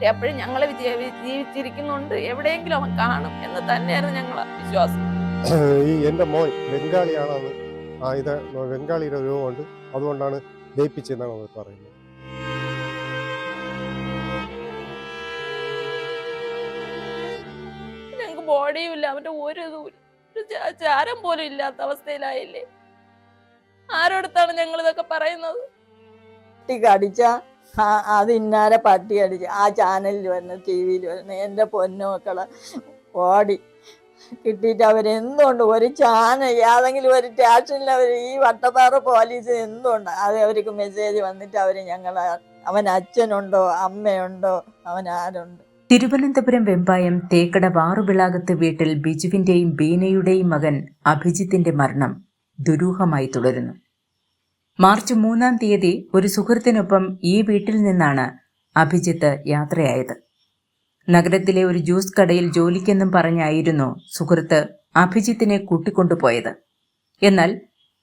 പക്ഷെ എപ്പോഴും ഞങ്ങൾ ജീവിച്ചിരിക്കുന്നുണ്ട്. എവിടെയെങ്കിലും അവൻ കാണും എന്ന് തന്നെയായിരുന്നു ഞങ്ങൾ വിശ്വാസം. ഈ എന്റെ മോൻ ബംഗാളിയാണെന്ന്. ആ ഇത് ബംഗാളിയുടെ രൂപമുണ്ട് അതുകൊണ്ടാണ് ദയിപ്പിച്ചതെന്നാണ് അവർ പറയുന്നത്. ഞങ്ങൾക്ക് ബോഡിയും ഇല്ല. അവന്റെ ഒരു ചാരം പോലും ഇല്ലാത്ത അവസ്ഥയിലായില്ലേ? ആരോടത്താണ് ഞങ്ങൾ ഇതൊക്കെ പറയുന്നത് ആ- അത് ഇന്നാരെ പട്ടി അടിച്ച് ആ ചാനലിൽ വരുന്ന ടി വിയിൽ വരുന്ന എന്റെ പൊന്നു മക്കളെ ഓടി. കിട്ടിയിട്ട് അവരെന്തുകൊണ്ട് ഒരു ചാനൽ ഏതെങ്കിലും ഒരു സ്റ്റേഷനിൽ അവർ ഈ വട്ടപ്പാറ പോലീസ് എന്തുകൊണ്ട്? അത് അവർക്ക് മെസ്സേജ് വന്നിട്ട് അവർ ഞങ്ങൾ അവൻ അച്ഛനുണ്ടോ അമ്മയുണ്ടോ അവൻ ആരുണ്ട്? തിരുവനന്തപുരം വെമ്പായം തേക്കട വാറുവിളാകത്ത് വീട്ടിൽ ബിജുവിന്റെയും ബീനയുടെയും മകൻ അഭിജിത്തിന്റെ മരണം ദുരൂഹമായി തുടരുന്നു. മാർച്ച് മൂന്നാം തീയതി ഒരു സുഹൃത്തിനൊപ്പം ഈ വീട്ടിൽ നിന്നാണ് അഭിജിത്ത് യാത്രയായത്. നഗരത്തിലെ ഒരു ജ്യൂസ് കടയിൽ ജോലിക്കെന്നും പറഞ്ഞായിരുന്നു സുഹൃത്ത് അഭിജിത്തിനെ കൂട്ടിക്കൊണ്ടുപോയത്. എന്നാൽ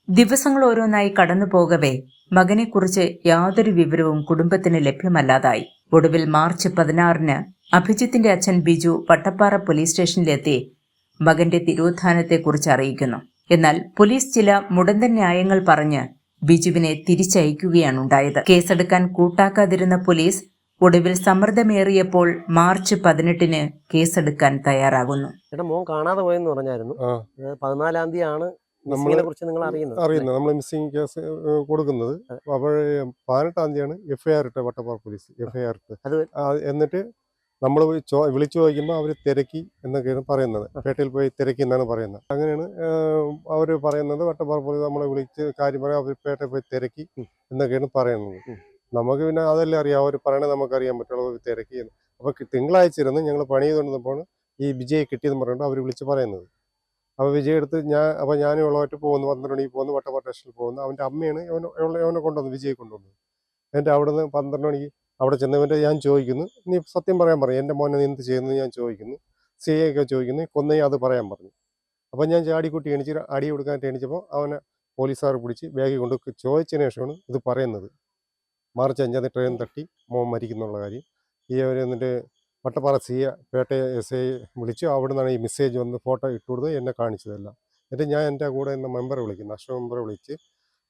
ദിവസങ്ങൾ ഓരോന്നായി കടന്നു പോകവേ മകനെക്കുറിച്ച് യാതൊരു വിവരവും കുടുംബത്തിന് ലഭ്യമല്ലാതായി. ഒടുവിൽ മാർച്ച് പതിനാറിന് അഭിജിത്തിന്റെ അച്ഛൻ ബിജു വട്ടപ്പാറ പോലീസ് സ്റ്റേഷനിലെത്തി മകന്റെ തിരോധാനത്തെക്കുറിച്ച് അറിയിക്കുന്നു. എന്നാൽ പോലീസ് ചില മുടന്തൻ ന്യായങ്ങൾ പറഞ്ഞ് ബിജുവിനെ തിരിച്ചയക്കുകയാണ് ഉണ്ടായത് കേസെടുക്കാൻ കൂട്ടാക്കാതിരുന്ന പോലീസ് ഒടുവിൽ സമ്മർദ്ദമേറിയപ്പോൾ മാർച്ച് പതിനെട്ടിന് കേസെടുക്കാൻ തയ്യാറാകുന്നു. മോൻ കാണാതെ പോയെന്ന് പറഞ്ഞായിരുന്നു. പതിനാലാം തീയതിയാണ് അറിയുന്നത് നമ്മൾ മിസ്സിംഗ് കേസ് കൊടുക്കുന്നത്. അപ്പോൾ പതിനെട്ടാം തീയതിയാണ് എഫ്ഐആർ ഇട്ട വട്ടപ്പാറ പോലീസ് എഫ്ഐആർ ഇട്ട്. അത് എന്നിട്ട് നമ്മൾ ചോ വിളിച്ചു ചോദിക്കുമ്പോൾ അവർ തിരക്കി എന്നൊക്കെയാണ് പറയുന്നത്. പേട്ടയിൽ പോയി തിരക്കി എന്നാണ് പറയുന്നത്. അങ്ങനെയാണ് അവർ പറയുന്നത് വട്ടപ്പാറ പോലീസ് നമ്മളെ വിളിച്ച് കാര്യം പറയാം അവർ പേട്ടയിൽ പോയി തിരക്കി എന്നൊക്കെയാണ് പറയുന്നത്. നമുക്ക് പിന്നെ അതല്ലേ അറിയാം. അവർ പറയണത് നമുക്കറിയാൻ പറ്റുള്ളൂ. അവർ തിരക്കി എന്ന്. അപ്പോൾ തിങ്കളാഴ്ച ഇരുന്ന് ഞങ്ങൾ പണി ചെയ്തുകൊണ്ടിരുന്നപ്പോൾ ഈ വിജയ് കിട്ടിയെന്ന് പറഞ്ഞിട്ട് അവർ വിളിച്ച് പറയുന്നത്. അപ്പോൾ വിജയ് എടുത്ത് ഞാൻ അപ്പോൾ ഞാനും ഉള്ളവായിട്ട് പോകുന്നു. പന്ത്രണ്ട് മണിക്ക് പോകുന്നു. വട്ടപ്പാറ സ്റ്റേഷനിൽ പോകുന്നു. അവന്റെ അമ്മയാണ് അവനെ അവനെ- അവനെ കൊണ്ടുവന്നു വിജയ് കൊണ്ടുവന്നത്. എന്നിട്ട് അവിടെ നിന്ന് പന്ത്രണ്ട് മണിക്ക് അവിടെ ചെന്നവന്റെ ഞാൻ ചോദിക്കുന്നു. നീ സത്യം പറയാൻ പറയും. എന്റെ മോനെ നീ എന്ത് ചെയ്യുന്നു? ഞാൻ ചോദിക്കുന്നു. സി ഐ ഒക്കെ ചോദിക്കുന്നു. കൊന്നേ അത് പറയാൻ പറഞ്ഞു. അപ്പം ഞാൻ ചാടിക്കുട്ടി എണിച്ച് അടി കൊടുക്കാൻ എണിച്ചപ്പോൾ അവനെ പോലീസുകാർ പിടിച്ച് ബാഗിൽ കൊണ്ട് ചോദിച്ചതിന് ശേഷമാണ് ഇത് പറയുന്നത്. മാർച്ച് അഞ്ചാം തീയതി ട്രെയിൻ തട്ടി. മോൻ മരിക്കുന്നുള്ള കാര്യം. ഈ അവർ എന്നിട്ട് Vattappara C A Petta S I വിളിച്ചു. അവിടെ നിന്നാണ് ഈ മെസ്സേജ് വന്ന് ഫോട്ടോ ഇട്ടു കൊടുത്ത് എന്നെ കാണിച്ചതെല്ലാം. എന്നിട്ട് ഞാൻ എന്റെ കൂടെ എന്ന മെമ്പറെ വിളിക്കും നാഷണൽ മെമ്പറെ വിളിച്ച്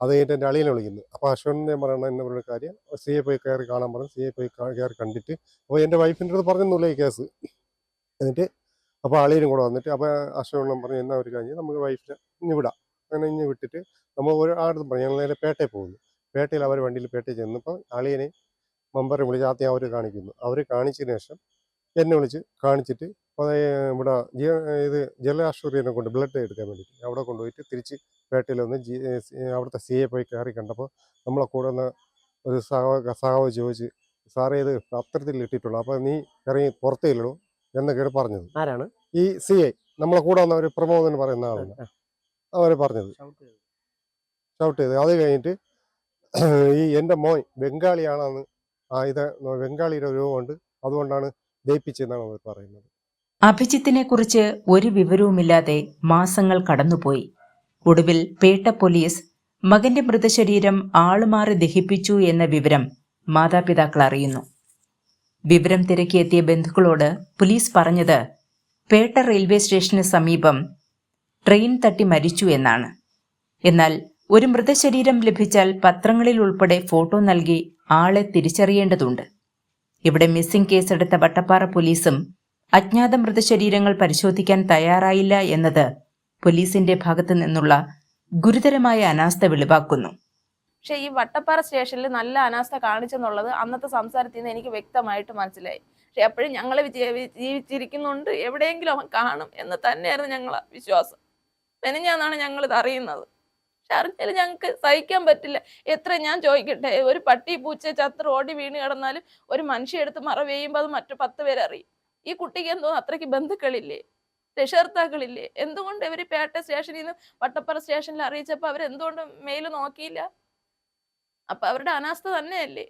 അത് കഴിഞ്ഞിട്ട് എന്റെ അളിയനെ വിളിക്കുന്നു. അപ്പോൾ അശ്വനെ പറയണ എന്നെ പറയുന്ന കാര്യം സി എ പോയി കയറി കാണാൻ പറഞ്ഞു. സി എ പോയി കയറി കണ്ടിട്ട് അപ്പോൾ എന്റെ വൈഫിന്റെ അടുത്ത് പറഞ്ഞൊന്നുമില്ല ഈ കേസ്. എന്നിട്ട് അപ്പോൾ അളിയനും കൂടെ വന്നിട്ട് അപ്പോൾ അശ്വനം പറഞ്ഞു എന്നാ ഒരു കാര്യം നമുക്ക് വൈഫിനെ ഇഞ്ഞ് വിടാം. അങ്ങനെ ഇഞ്ഞ് വിട്ടിട്ട് നമ്മൾ ഒരു ആടുത്ത് പറഞ്ഞു ഞങ്ങൾ നേരെ പേട്ടയിൽ പോകുന്നു. പേട്ടയിൽ അവർ വണ്ടിയിൽ പേട്ടയിൽ ചെന്നപ്പോൾ അളിയനെ മെമ്പറെ വിളിച്ച് ആദ്യം അവർ കാണിക്കുന്നു. അവർ കാണിച്ചതിന് ശേഷം എന്നെ വിളിച്ച് കാണിച്ചിട്ട് ഇവിടെ ജി ഇത് ജലാശുപത്രിയെ കൊണ്ട് ബ്ലഡ് എടുക്കാൻ വേണ്ടി അവിടെ കൊണ്ടുപോയിട്ട് തിരിച്ച് പേട്ടയിൽ വന്ന് ജി അവിടുത്തെ സി എ പോയി കയറി കണ്ടപ്പോൾ നമ്മളെ കൂടെ വന്ന ഒരു സഹ സഹാവ് ചോദിച്ച് സാറേ ഇത് പത്രത്തിൽ ഇട്ടിട്ടുള്ളൂ. അപ്പോൾ നീ ഇറങ്ങി പുറത്തേ ഇല്ലടൂ എന്നൊക്കെയാണ് പറഞ്ഞത്. ആരാണ്? ഈ സി ഐ നമ്മളെ കൂടെ വന്ന ഒരു പ്രമോദൻ പറയുന്ന ആളാണ്. അവർ പറഞ്ഞത്. ഷൗട്ട് ചെയ്ത് അത് കഴിഞ്ഞിട്ട് ഈ എന്റെ മോൻ ബംഗാളിയാണെന്ന് ആ ഇത് ബംഗാളിയുടെ രൂപമുണ്ട് അതുകൊണ്ടാണ് ദയിപ്പിച്ചതെന്നാണ് അവർ പറയുന്നത്. അഭിജിത്തിനെ കുറിച്ച് ഒരു വിവരവുമില്ലാതെ മാസങ്ങൾ കടന്നുപോയി. ഒടുവിൽ പേട്ട പോലീസ് മകന്റെ മൃതശരീരം ആളുമാറി ദഹിപ്പിച്ചു എന്ന വിവരം മാതാപിതാക്കൾ അറിയുന്നു. വിവരം തിരക്കിയെത്തിയ ബന്ധുക്കളോട് പോലീസ് പറഞ്ഞത് പേട്ട റെയിൽവേ സ്റ്റേഷന് സമീപം ട്രെയിൻ തട്ടി മരിച്ചു എന്നാണ്. എന്നാൽ ഒരു മൃതശരീരം ലഭിച്ചാൽ പത്രങ്ങളിൽ ഉൾപ്പെടെ ഫോട്ടോ നൽകി ആളെ തിരിച്ചറിയേണ്ടതുണ്ട്. ഇവിടെ മിസ്സിംഗ് കേസെടുത്ത വട്ടപ്പാറ പോലീസും അജ്ഞാത മൃതശരീരങ്ങൾ പരിശോധിക്കാൻ തയ്യാറായില്ല എന്നത് പോലീസിന്റെ ഭാഗത്തു നിന്നുള്ള ഗുരുതരമായ അനാസ്ഥ വെളിവാക്കുന്നു. പക്ഷെ ഈ വട്ടപ്പാറ സ്റ്റേഷനിൽ നല്ല അനാസ്ഥ കാണിച്ചെന്നുള്ളത് അന്നത്തെ സംസാരത്തിൽ നിന്ന് എനിക്ക് വ്യക്തമായിട്ട് മനസ്സിലായി. പക്ഷെ എപ്പോഴും ഞങ്ങൾ ജീവിച്ചിരിക്കുന്നുണ്ട്. എവിടെയെങ്കിലും അവൻ കാണും എന്ന് തന്നെയായിരുന്നു ഞങ്ങളെ വിശ്വാസം. മെനഞ്ഞാന്നാണ് ഞങ്ങൾ ഇത് അറിയുന്നത്. പക്ഷെ അറിഞ്ഞാൽ ഞങ്ങൾക്ക് സഹിക്കാൻ പറ്റില്ല. എത്ര ഞാൻ ചോദിക്കട്ടെ? ഒരു പട്ടി പൂച്ച ചത്ത് ഓടി വീണ് കിടന്നാലും ഒരു മനുഷ്യ എടുത്ത് മറ ചെയ്യുമ്പോൾ അത് മറ്റു പത്ത് പേരറിയും. ഈ കുട്ടിക്ക് എന്തോ അത്രയ്ക്ക് ബന്ധുക്കളില്ലേ? രക്ഷകർത്താക്കളില്ലേ? എന്തുകൊണ്ട് ഇവർ പേട്ട സ്റ്റേഷനിൽ നിന്ന് വട്ടപ്പറ സ്റ്റേഷനിൽ അറിയിച്ചപ്പോൾ അവരെന്തുകൊണ്ട് മെയിൽ നോക്കിയില്ല? അപ്പൊ അവരുടെ അനാസ്ഥ തന്നെയല്ലേ?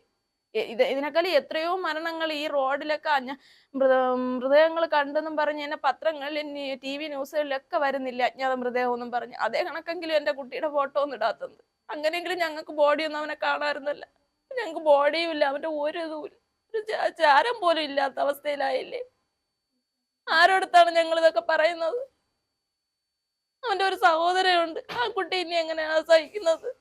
ഇത് ഇതിനേക്കാൾ എത്രയോ മരണങ്ങൾ ഈ റോഡിലൊക്കെ അഞ്ഞ മൃത മൃതദേഹങ്ങൾ കണ്ടെന്നും പറഞ്ഞ് എന്നെ പത്രങ്ങളിൽ ടി വി ന്യൂസുകളിലൊക്കെ വരുന്നില്ല അജ്ഞാത മൃതദേഹം എന്നും പറഞ്ഞ്. അതേ കണക്കെങ്കിലും എന്റെ കുട്ടിയുടെ ഫോട്ടോ ഒന്നും ഇടാത്തത്. അങ്ങനെയെങ്കിലും ഞങ്ങൾക്ക് ബോഡിയൊന്നും അവനെ കാണാമായിരുന്നല്ല. ഞങ്ങൾക്ക് ബോഡിയും ഇല്ല. അവന്റെ ഒരു ഇതും ഒരു ചാരം പോലും ഇല്ലാത്ത അവസ്ഥയിലായില്ലേ? ആരോടത്താണ് ഞങ്ങൾ ഇതൊക്കെ പറയുന്നത്? അവന്റെ ഒരു സഹോദരനുണ്ട്. ആ കുട്ടി ഇനി എങ്ങനെയാണ് സഹിക്കുന്നത്?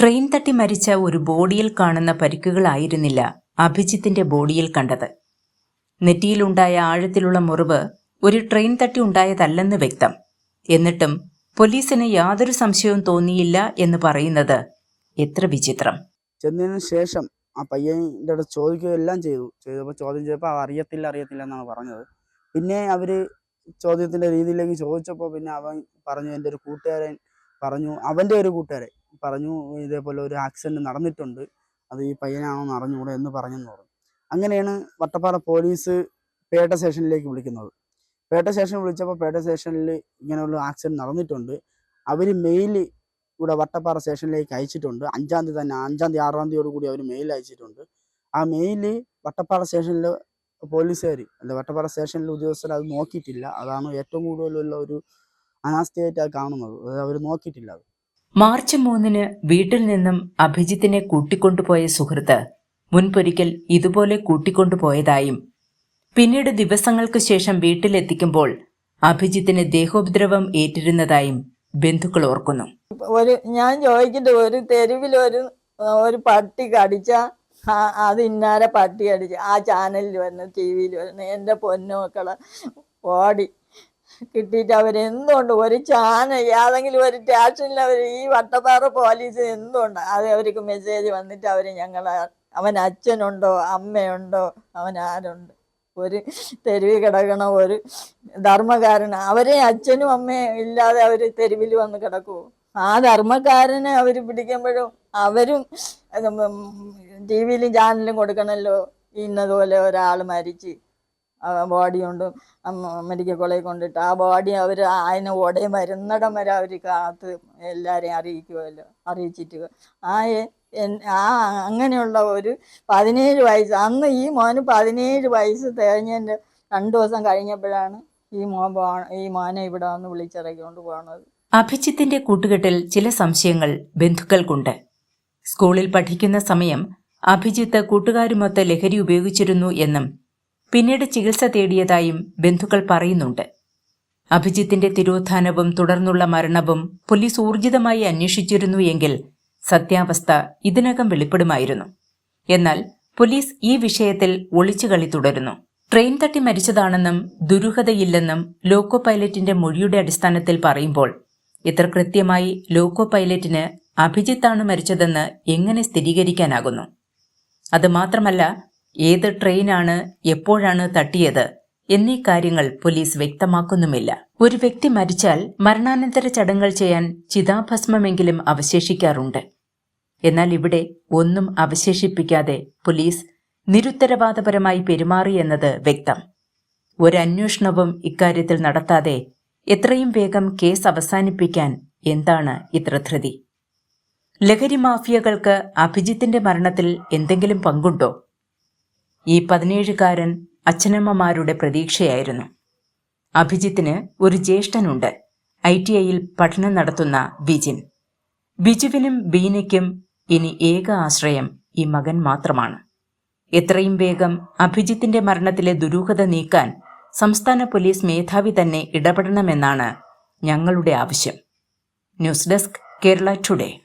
ട്രെയിൻ തട്ടി മരിച്ച ഒരു ബോഡിയിൽ കാണുന്ന പരിക്കുകളായിരുന്നില്ല അഭിജിത്തിന്റെ ബോഡിയിൽ കണ്ടത്. നെറ്റിയിലുണ്ടായ ആഴത്തിലുള്ള മുറിവ് ഒരു ട്രെയിൻ തട്ടി ഉണ്ടായതല്ലെന്ന് വ്യക്തം. എന്നിട്ടും പോലീസിന് യാതൊരു സംശയവും തോന്നിയില്ല എന്ന് പറയുന്നത് എത്ര വിചിത്രം. ചെന്നതിന് ശേഷം ആ പയ്യന്റെ അടുത്ത് ചോദിക്കുകയെല്ലാം ചെയ്തു. ചെയ്തപ്പോൾ ചോദ്യം ചെയ്തപ്പോൾ അറിയത്തില്ല അറിയത്തില്ല എന്നാണ് പറഞ്ഞത്. പിന്നെ അവർ ചോദ്യത്തിന്റെ രീതിയിലേക്ക് ചോദിച്ചപ്പോൾ പിന്നെ അവൻ പറഞ്ഞു എന്റെ ഒരു കൂട്ടുകാരൻ പറഞ്ഞു അവന്റെ ഒരു കൂട്ടുകാരൻ പറഞ്ഞു ഇതേപോലെ ഒരു ആക്സിഡന്റ് നടന്നിട്ടുണ്ട്. അത് ഈ പയ്യനാണോന്ന് അറിഞ്ഞുകൂടെ എന്ന് പറഞ്ഞെന്ന് പറഞ്ഞു. അങ്ങനെയാണ് വട്ടപ്പാറ പോലീസ് പേട്ട സ്റ്റേഷനിലേക്ക് വിളിക്കുന്നത്. പേട്ട സ്റ്റേഷനിൽ വിളിച്ചപ്പോൾ പേട്ട സ്റ്റേഷനിൽ ഇങ്ങനെയുള്ള ആക്സിഡന്റ് നടന്നിട്ടുണ്ട്. അവർ മെയിൽ ഇവിടെ വട്ടപ്പാറ സ്റ്റേഷനിലേക്ക് അയച്ചിട്ടുണ്ട്. അഞ്ചാം തീയതി തന്നെ അഞ്ചാം തീയതി ആറാം തീയതിയോട് കൂടി അവർ മെയിൽ അയച്ചിട്ടുണ്ട്. ആ മെയിൽ വട്ടപ്പാറ സ്റ്റേഷനിൽ പോലീസുകാർ അല്ല വട്ടപ്പാറ സ്റ്റേഷനിലെ ഉദ്യോഗസ്ഥർ അത് നോക്കിയിട്ടില്ല. അതാണ് ഏറ്റവും കൂടുതലുള്ള ഒരു അനാസ്ഥയായിട്ട് അത് കാണുന്നത്. അവർ നോക്കിയിട്ടില്ല അത്. മാർച്ച് മൂന്നിന് വീട്ടിൽ നിന്നും അഭിജിത്തിനെ കൂട്ടിക്കൊണ്ടുപോയ സുഹൃത്ത് മുൻപൊരിക്കൽ ഇതുപോലെ കൂട്ടിക്കൊണ്ടുപോയതായും പിന്നീട് ദിവസങ്ങൾക്ക് ശേഷം വീട്ടിലെത്തിക്കുമ്പോൾ അഭിജിത്തിന് ദേഹോപദ്രവം ഏറ്റിരുന്നതായും ബന്ധുക്കൾ ഓർക്കുന്നു. ഒരു ഞാൻ ചോദിക്കട്ടെ ഒരു തെരുവിൽ ഒരു ഒരു പട്ടി കടിച്ച അത് ഇന്നാരെ പട്ടി കടിച്ച ആ ചാനലിൽ വരുന്ന ടി വിയിൽ വരുന്ന എന്റെ പൊന്നുമക്കളെ ഓടി. കിട്ടിയിട്ട് അവരെന്തുകൊണ്ട് ഒരു ചാനൽ ഏതെങ്കിലും ഒരു സ്റ്റേഷനിൽ അവർ ഈ വട്ടപ്പാറ പോലീസ് എന്തുകൊണ്ട് അത് അവർക്ക് മെസ്സേജ് വന്നിട്ട് അവർ ഞങ്ങളെ അവൻ അച്ഛനുണ്ടോ അമ്മയുണ്ടോ അവൻ ആരുണ്ട്? ഒരു തെരുവി കിടക്കണ ഒരു ധർമ്മകാരൻ അവരെ അച്ഛനും അമ്മയും ഇല്ലാതെ അവർ തെരുവിൽ വന്ന് കിടക്കുമോ ആ ധർമ്മക്കാരനെ അവർ പിടിക്കുമ്പോഴും അവരും ടി വിയിലും ചാനലും കൊടുക്കണല്ലോ. ഇന്നതുപോലെ ഒരാൾ മരിച്ച് ബോഡി കൊണ്ട് മെഡിക്കൽ കോളേജ് കൊണ്ടിട്ട് ആ ബോഡി അവർ അതിനെ ഉടയും മരുന്നിടം വരെ അവർ കാത്ത് എല്ലാവരെയും അറിയിക്കുമല്ലോ അറിയിച്ചിട്ട്. ആ എ- എൻ- ആ അങ്ങനെയുള്ള ഒരു പതിനേഴ് വയസ്സ് അന്ന് ഈ മോന് പതിനേഴ് വയസ്സ് തികഞ്ഞതിന്റെ രണ്ടു ദിവസം കഴിഞ്ഞപ്പോഴാണ് ഈ മോൻ ഈ മോനെ ഇവിടെ വന്ന് വിളിച്ചിറക്കിക്കൊണ്ട് പോണത്. അഭിജിത്തിന്റെ കൂട്ടുകെട്ടിൽ ചില സംശയങ്ങൾ ബന്ധുക്കൾക്കുണ്ട്. സ്കൂളിൽ പഠിക്കുന്ന സമയം അഭിജിത്ത് കൂട്ടുകാരുമൊത്ത് ലഹരി ഉപയോഗിച്ചിരുന്നു എന്നും പിന്നീട് ചികിത്സ തേടിയതായും ബന്ധുക്കൾ പറയുന്നുണ്ട്. അഭിജിത്തിന്റെ തിരോധാനവും തുടർന്നുള്ള മരണവും പോലീസ് ഊർജിതമായി അന്വേഷിച്ചിരുന്നു എങ്കിൽ സത്യാവസ്ഥ ഇതിനകം വെളിപ്പെടുമായിരുന്നു. എന്നാൽ പോലീസ് ഈ വിഷയത്തിൽ ഒളിച്ചുകളി തുടരുന്നു. ട്രെയിൻ തട്ടി മരിച്ചതാണെന്നും ദുരൂഹതയില്ലെന്നും ലോക്കോ പൈലറ്റിന്റെ മൊഴിയുടെ അടിസ്ഥാനത്തിൽ പറയുമ്പോൾ ഇത്ര കൃത്യമായി ലോക്കോ പൈലറ്റിന് അഭിജിത്താണ് മരിച്ചതെന്ന് എങ്ങനെ സ്ഥിരീകരിക്കാനാകുന്നു? അതുമാത്രമല്ല ഏത് ട്രെയിനാണ് എപ്പോഴാണ് തട്ടിയത് എന്നീ കാര്യങ്ങൾ പോലീസ് വ്യക്തമാക്കുന്നുമില്ല. ഒരു വ്യക്തി മരിച്ചാൽ മരണാനന്തര ചടങ്ങുകൾ ചെയ്യാൻ ചിതാഭസ്മമെങ്കിലും അവശേഷിക്കാറുണ്ട്. എന്നാൽ ഇവിടെ ഒന്നും അവശേഷിപ്പിക്കാതെ പോലീസ് നിരുത്തരവാദപരമായി പെരുമാറി എന്നത് വ്യക്തം. ഒരന്വേഷണവും ഇക്കാര്യത്തിൽ നടത്താതെ എത്രയും വേഗം കേസ് അവസാനിപ്പിക്കാൻ എന്താണ് ഇത്ര ധൃതി? ലഹരി മാഫിയകൾക്ക് അഭിജിത്തിന്റെ മരണത്തിൽ എന്തെങ്കിലും പങ്കുണ്ടോ? ഈ പതിനേഴുകാരൻ അച്ഛനമ്മമാരുടെ പ്രതീക്ഷയായിരുന്നു. അഭിജിത്തിന് ഒരു ജ്യേഷ്ഠനുണ്ട്. ഐ ടി ഐയിൽ പഠനം നടത്തുന്ന ബിജിൻ. ബിജുവിനും ബീനയ്ക്കും ഇനി ഏക ആശ്രയം ഈ മകൻ മാത്രമാണ്. എത്രയും വേഗം അഭിജിത്തിന്റെ മരണത്തിലെ ദുരൂഹത നീക്കാൻ സംസ്ഥാന പോലീസ് മേധാവി തന്നെ ഇടപെടണമെന്നാണ് ഞങ്ങളുടെ ആവശ്യം. News desk Kerala today.